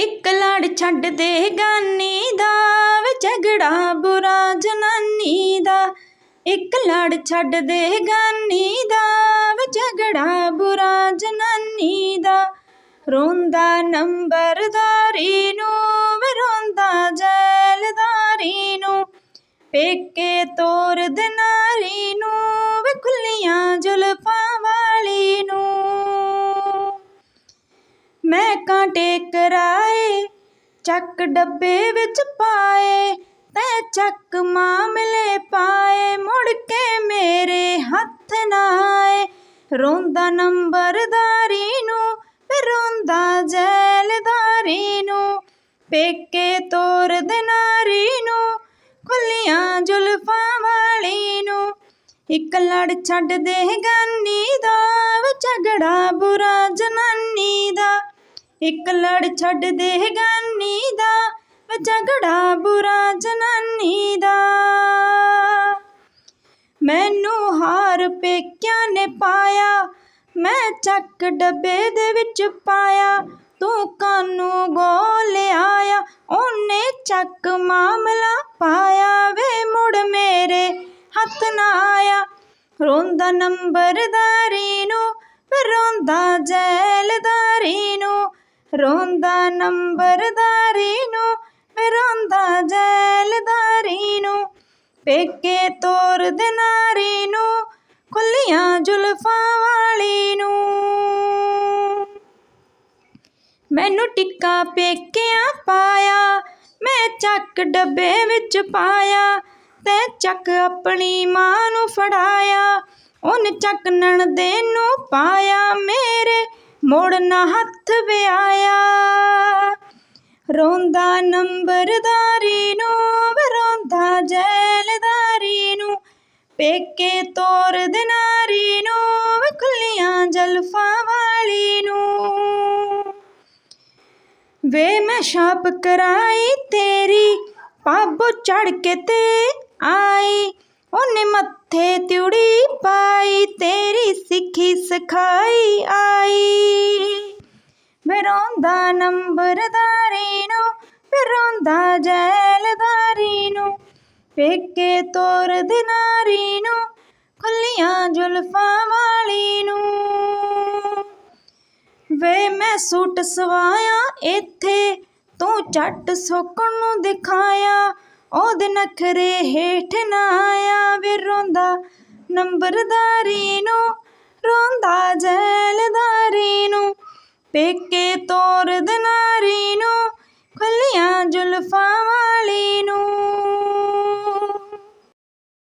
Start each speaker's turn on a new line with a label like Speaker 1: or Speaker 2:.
Speaker 1: ਇੱਕ ਲੜ ਛੱਡ ਦੇ ਗਾਨੀ ਦਾ ਵੇ ਝਗੜਾ ਬੁਰਾ ਜਨਾਨੀ ਦਾ। ਇੱਕ ਲੜ ਛੱਡ ਦੇ ਗਾਨੀ ਦਾ ਵੇ ਝਗੜਾ ਬੁਰਾ ਜਨਾਨੀ ਦਾ। ਰੋਂਦਾ ਨੰਬਰਦਾਰੀ ਨੂੰ ਵੇ ਰੋਂਦਾ ਜੈਲਦਾਰੀ ਨੂੰ। ਪੇਕੇ ਤੋਂ ਕਾਂਟੇ ਕਰਾਏ ਚੱਕ ਡੱਬੇ ਵਿੱਚ ਪਾਏ, ਤੈ ਚੱਕ ਮਾਮਲੇ ਪਾਏ, ਮੁੜ ਕੇ ਮੇਰੇ ਹੱਥ ਨਾ ਆਏ ਰੋਂਦਾ ਨੰਬਰਦਾਰੀ ਨੂੰ, ਫਿਰ ਰੋਂਦਾ ਜੈਲਦਾਰੀ ਨੂੰ, ਪੇਕੇ ਤੋਰ ਦਿਨਾਰੀ ਨੂੰ, ਖੁੱਲੀਆਂ ਜ਼ੁਲਫਾਂ ਵਾਲੀ ਨੂੰ। ਇੱਕ ਲੜ ਛੱਡ ਦੇ ਗਾਨੀ ਦਾ, ਝਗੜਾ ਬੁਰਾ ਜਨਾਨੀ ਦਾ। ਇੱਕ ਲੜ ਛੱਡ ਦੇ ਗਾਨੀ ਦਾ ਝਗੜਾ ਬੁਰਾ ਜਨਾਨੀ ਦਾ। ਮੈਨੂੰ ਹਾਰ ਪੇਕਿਆਂ ਨੇ ਪਾਇਆ, ਮੈਂ ਚੱਕ ਡੱਬੇ ਦੇ ਵਿੱਚ ਪਾਇਆ, ਤੂੰ ਕਾਨੂੰ ਗੋਲ ਆਇਆ ਉਹਨੇ ਚੱਕ ਮਾਮਲਾ ਪਾਇਆ ਵੇ, ਮੁੜ ਮੇਰੇ ਹੱਥ ਨਾ ਆਇਆ। ਰੋਂਦਾ ਨੰਬਰਦਾਰੀ ਨੂੰ ਰੋਂਦਾ ਜੈਲਦਾਰੀ ਨੂੰ ਰੋਂਦਾ ਨੰਬਰਦਾਰੀ ਨੂੰ ਫਿਰ ਰੋਂਦਾ ਜੈਲਦਾਰੀ ਨੂੰ ਪੇਕੇ ਤੋਰ ਦਿਨਾਰੀ ਨੂੰ ਖੁੱਲੀਆਂ ਜ਼ੁਲਫਾਂ ਵਾਲੀ ਨੂੰ ਮੈਨੂੰ ਟਿੱਕਾ ਪੇਕਿਆਂ ਪਾਇਆ, ਮੈਂ ਚੱਕ ਡੱਬੇ ਵਿੱਚ ਪਾਇਆ, ਤੇ ਚੱਕ ਆਪਣੀ ਮਾਂ ਨੂੰ ਫੜਾਇਆ, ਉਹਨੇ ਚੱਕ ਨਣਦੇ ਨੂੰ ਪਾਇਆ, ਮੇਰੇ ਮੋੜ ਨਾ ਹੱਥ ਵਿਆਇਆ। ਰੋਂਦਾ ਨੰਬਰਦਾਰੀ ਨੂੰ ਵੇ ਰੋਂਦਾ ਜੈਲਦਾਰੀ ਨੂੰ, ਪੇਕੇ ਤੋਰ ਦਿਨਾਰੀ ਨੂੰ ਵੇ ਜਲਫਾਂ ਵਾਲੀ ਨੂੰ। ਵੇ ਮੈਂ ਛਾਪ ਕਰਾਈ ਤੇਰੀ, ਪਾਬੋ ਚੜ ਕੇ ਤੇ ਆਈ ਉਹਨੇ ਮੱਥੇ ਤਿਉੜੀ ਪਾਈ, ਤੇਰੀ ਸਿੱਖੀ ਸਿਖਾਈ ਆਈ। ਵੇ ਨੰਬਰਦਾਰੀ ਨੂੰ ਵੇ ਜੈਲਦਾਰੀ ਨੂੰ, ਪੇਕੇ ਤੋਰ ਦਿਨਾਰੀ ਨੂੰ, ਖੁੱਲੀਆਂ ਜ਼ੁਲਫਾਂ ਵਾਲੀ ਨੂੰ। ਵੇ ਮੈਂ ਸੂਟ ਸਵਾਇਆ ਇੱਥੇ, ਤੂੰ ਝੱਟ ਸੁੱਕਣ ਨੂੰ ਦਿਖਾਇਆ। ਉਹਦੇ ਨਖਰੇ ਹੇਠ ਨਾ ਆਇਆ ਰੋਂਦਾ, ਨੰਬਰਦਾਰੀ ਨੂੰ ਰੋਂਦਾ, ਜੈਲਦਾਰੀ ਨੂੰ, ਪੇਕੇ ਤੋਰ ਦਿਨਾਰੀ ਨੂੰ